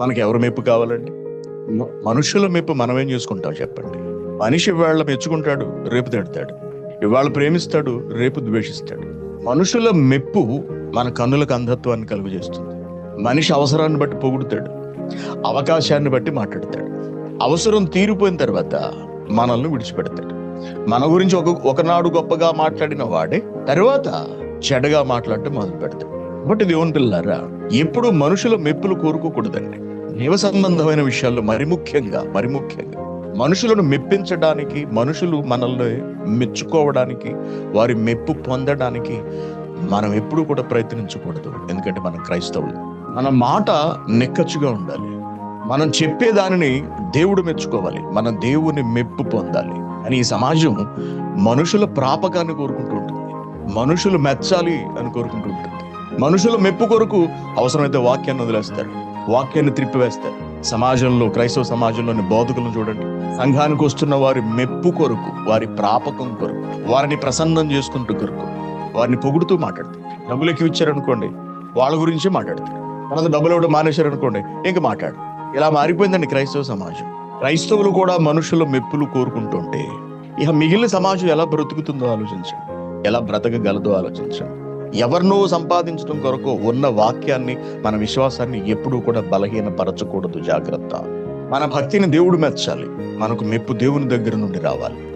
మనకి ఎవరు మెప్పు కావాలండి? మనుషుల మెప్పు మనమేం చేసుకుంటాం చెప్పండి. మనిషి ఇవాళ మెచ్చుకుంటాడు రేపు తిడతాడు. ఇవాళ ప్రేమిస్తాడు రేపు ద్వేషిస్తాడు. మనుషుల మెప్పు మన కన్నులకు అంధత్వాన్ని కలుగజేస్తుంది. మనిషి అవసరాన్ని బట్టి పొగుడుతాడు అవకాశాన్ని బట్టి మాట్లాడతాడు. అవసరం తీరిపోయిన తర్వాత మనల్ని విడిచిపెడతాడు. మన గురించి ఒక ఒకనాడు గొప్పగా మాట్లాడిన వాడే తర్వాత చెడగా మాట్లాడటం మొదలు పెడతాడు బట్ దేవుని పిల్లారా ఎప్పుడు మనుషుల మెప్పులు కోరుకోకూడదండి. దేవ సంబంధమైన విషయాల్లో మరి ముఖ్యంగా మరి ముఖ్యంగా మనుషులను మెప్పించడానికి మనుషులు మనల్ని మెచ్చుకోవడానికి వారి మెప్పు పొందడానికి మనం ఎప్పుడూ కూడా ప్రయత్నించకూడదు. ఎందుకంటే మనం క్రైస్తవులు. మన మాట నిక్కచ్చుగా ఉండాలి. మనం చెప్పే దానిని దేవుడు మెచ్చుకోవాలి. మన దేవుని మెప్పు పొందాలి. అని ఈ సమాజం మనుషుల ప్రాపకాన్ని కోరుకుంటూ ఉంటుంది. మనుషులు మెచ్చాలి అని కోరుకుంటూ ఉంటుంది. మనుషుల మెప్పు కొరకు అవసరమైతే వాక్యాన్ని వదిలేస్తారు. వాక్యాన్ని త్రిప్పివేస్తారు సమాజంలో క్రైస్తవ సమాజంలోని బోధకులను చూడండి. సంఘానికి వస్తున్న వారి మెప్పు కొరకు వారి ప్రాపకం కొరకు వారిని ప్రసన్నం చేసుకుంటూ కొరకు వారిని పొగుడుతూ మాట్లాడతారు డబ్బులు ఎక్కువ ఇచ్చారనుకోండి వాళ్ళ గురించి మాట్లాడతారు తర్వాత డబ్బులు ఇవ్వడం మానేశారు అనుకోండి ఇంక మాట్లాడు ఇలా మారిపోయిందండి క్రైస్తవ సమాజం. క్రైస్తవులు కూడా మనుషుల మెప్పులు కోరుకుంటుంటే ఇక మిగిలిన సమాజం ఎలా బ్రతుకుతుందో ఆలోచించండి. ఎలా బ్రతకగలదో ఆలోచించండి. ఎవరినో సంపాదించడం కొరకు ఉన్న వాక్యాన్ని మన విశ్వాసాన్ని ఎప్పుడూ కూడా బలహీనపరచకూడదు జాగ్రత్త. మన భక్తిని దేవుడు మెచ్చాలి. మనకు మెప్పు దేవుని దగ్గర నుండి రావాలి.